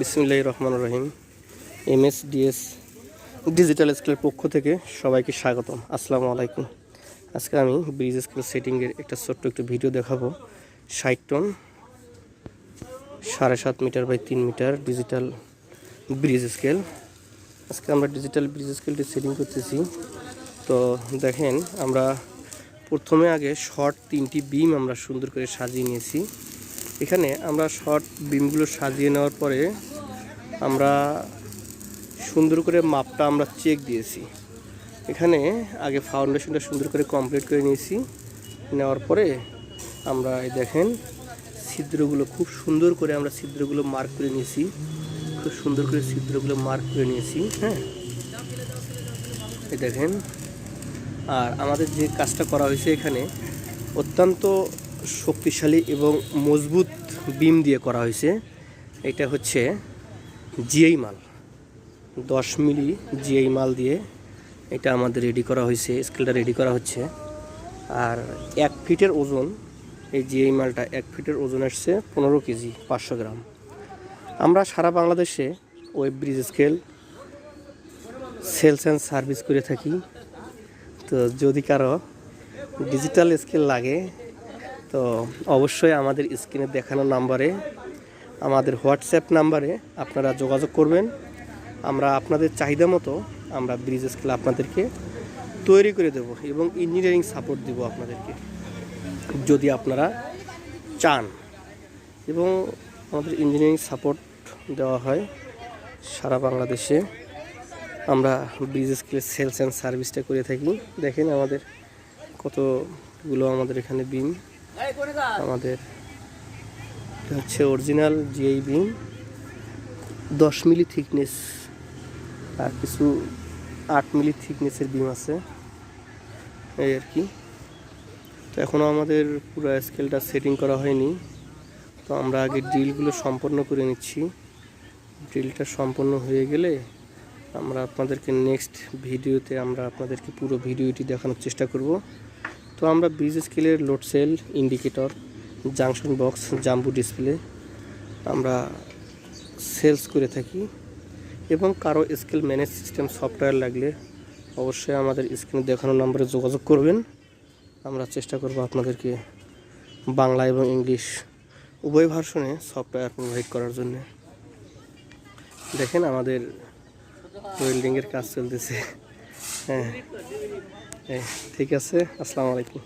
বিসমুল্লাহ রহমান রহিম এম এস ডিএস ডিজিটাল স্কেলের পক্ষ থেকে সবাইকে স্বাগতম। আসসালামু আলাইকুম। আজকে আমি ব্রিজ স্কেল সেটিংয়ের একটা ছোট্ট একটু ভিডিও দেখাবো। ষাট টন, সাড়ে সাত মিটার বাই তিন মিটার ডিজিটাল ব্রিজ স্কেল। আজকে আমরা ডিজিটাল ব্রিজ স্কেলটি সেটিং করতেছি। তো দেখেন, আমরা প্রথমে আগে শর্ট তিনটি বিম আমরা সুন্দর করে সাজিয়ে নিয়েছি। এখানে আমরা শর্ট বিমগুলো সাজিয়ে নেওয়ার পরে আমরা সুন্দর করে মাপটা আমরা চেক দিয়েছি। এখানে আগে ফাউন্ডেশনটা সুন্দর করে কমপ্লিট করে নিয়েছি। নেওয়ার পরে আমরা এই দেখেন ছিদ্রগুলো খুব সুন্দর করে আমরা ছিদ্রগুলো মার্ক করে নিয়েছি। খুব সুন্দর করে ছিদ্রগুলো মার্ক করে নিয়েছি হ্যাঁ। এই দেখেন, আর আমাদের যে কাজটা করা হয়েছে এখানে অত্যন্ত শক্তিশালী এবং মজবুত বিম দিয়ে করা হয়েছে। এটা হচ্ছে জিআই মাল। দশ মিলি জিআই মাল দিয়ে এটা আমাদের রেডি করা হয়েছে স্কেলটা রেডি করা হচ্ছে। আর এক ফিটের ওজন, এই জিআই মালটা এক ফিটের ওজন আসছে পনেরো কেজি, পাঁচশো গ্রাম। আমরা সারা বাংলাদেশে weighbridge scale sales and service করে থাকি। তো যদি কারও ডিজিটাল স্কেল লাগে তো অবশ্যই আমাদের স্ক্রিনে দেখানো নাম্বারে, আমাদের হোয়াটসঅ্যাপ নাম্বারে আপনারা যোগাযোগ করবেন। আমরা আপনাদের চাহিদা মতো আমরা ব্রিজ স্কেল আপনাদেরকে তৈরি করে দেব এবং ইঞ্জিনিয়ারিং সাপোর্ট দেব আপনাদেরকে, যদি আপনারা চান। এবং আমাদের ইঞ্জিনিয়ারিং সাপোর্ট দেওয়া হয় সারা বাংলাদেশে। আমরা ব্রিজ স্কেলের সেলস অ্যান্ড সার্ভিসটা করে থাকি দেখেন আমাদের কতগুলো আমাদের এখানে বিম আমাদের হচ্ছে অরিজিনাল জিআই বিম দশ মিলি থিকনেস আর কিছু আট মিলি থিকনেসের বিম আছে। এই আর কি। তো এখনও আমাদের পুরো স্কেলটা সেটিং করা হয়নি। তো আমরা আগে ড্রিলগুলো সম্পন্ন করে নিচ্ছি। ড্রিলটা সম্পন্ন হয়ে গেলে আমরা আপনাদেরকে নেক্সট ভিডিওতে আমরা আপনাদেরকে পুরো ভিডিওটি দেখানোর চেষ্টা করব। তো আমরা ব্রিজ স্কেলের load cell indicator junction box jumbo display আমরা সেলস করে থাকি এবং কারও স্কেল ম্যানেজ সিস্টেম সফটওয়্যার লাগলে অবশ্যই আমাদের স্ক্রিনে দেখানো নম্বরে যোগাযোগ করবেন। আমরা চেষ্টা করব আপনাদেরকে বাংলা এবং ইংলিশ উভয় ভার্সনে সফটওয়্যার প্রোভাইড করার জন্য। দেখেন আমাদের ওয়েল্ডিংয়ের কাজ চলতেছে। হ্যাঁ। ঠিক আছে আসসালামু আলাইকুম।